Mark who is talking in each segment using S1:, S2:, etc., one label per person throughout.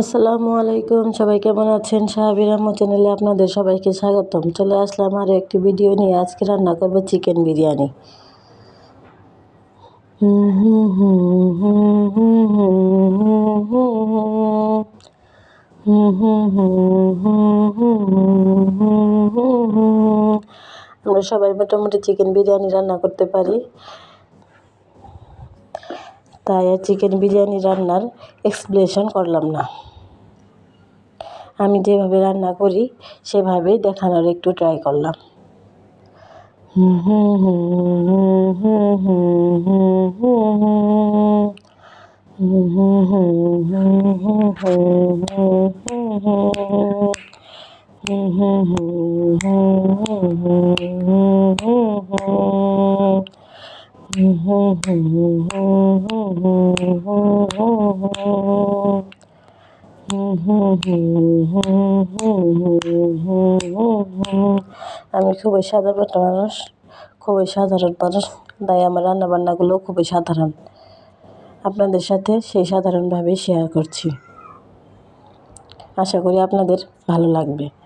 S1: আসসালামু আলাইকুম, সবাই কেমন আছেন? সাহাবির আম্মু চ্যানেলে আপনাদের সবাইকে স্বাগতম। চলে আসলাম আরও একটি ভিডিও নিয়ে। আজকে রান্না করব চিকেন বিরিয়ানি। আমরা সবাই মোটামুটি চিকেন বিরিয়ানি রান্না করতে পারি। তাই আর চিকেন বিরিয়ানি রান্নার এক্সপ্লেশন করলাম না আমি যেভাবে রান্না করি সেভাবেই দেখানোর একটু ট্রাই করলাম আমি খুবই সাধারণ মানুষ, খুবই সাধারণ মানুষ, তাই আমার রান্নাবান্নাগুলো খুবই সাধারণ। আপনাদের সাথে সেই সাধারণভাবেই শেয়ার করছি। আশা করি আপনাদের ভালো লাগবে।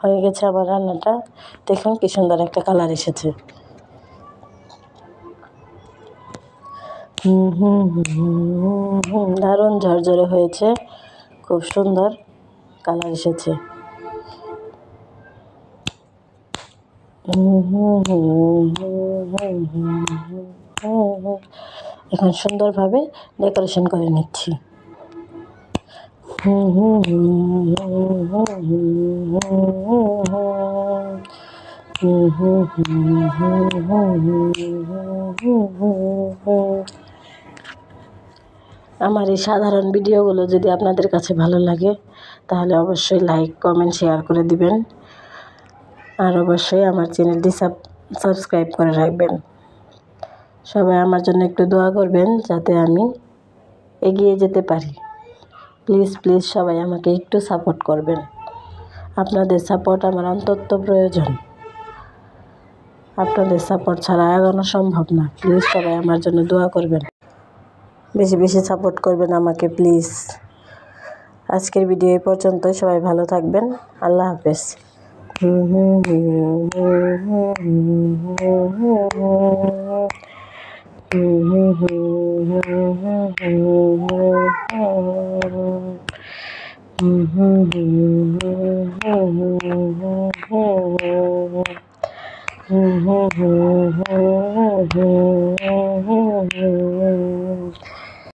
S1: হয়ে গেছে আমার রান্নাটা দেখুন কি সুন্দর একটা কালার এসেছে দারুণ ঝরঝরে হয়েছে খুব সুন্দর কালার এসেছে এখন সুন্দরভাবে ডেকোরেশন করে নিচ্ছি আমার এই সাধারণ ভিডিওগুলো যদি আপনাদের কাছে ভালো লাগে, তাহলে অবশ্যই লাইক কমেন্ট শেয়ার করে দিবেন। আর অবশ্যই আমার চ্যানেলটি সাব সাবস্ক্রাইব করে রাখবেন। সবাই আমার জন্য একটু দোয়া করবেন, যাতে আমি এগিয়ে যেতে পারি। প্লিজ প্লিজ সবাই আমাকে একটু সাপোর্ট করবেন। আপনাদের সাপোর্ট আমার অন্তত প্রয়োজন। আপনাদের সাপোর্ট ছাড়া এগোনো সম্ভব না। প্লিজ সবাই আমার জন্য দোয়া করবেন। বেশি বেশি সাপোর্ট করবেন আমাকে, প্লিজ। আজকের ভিডিও এই পর্যন্ত সবাই ভালো থাকবেন। আল্লাহ হাফেজ। Mm-hmm.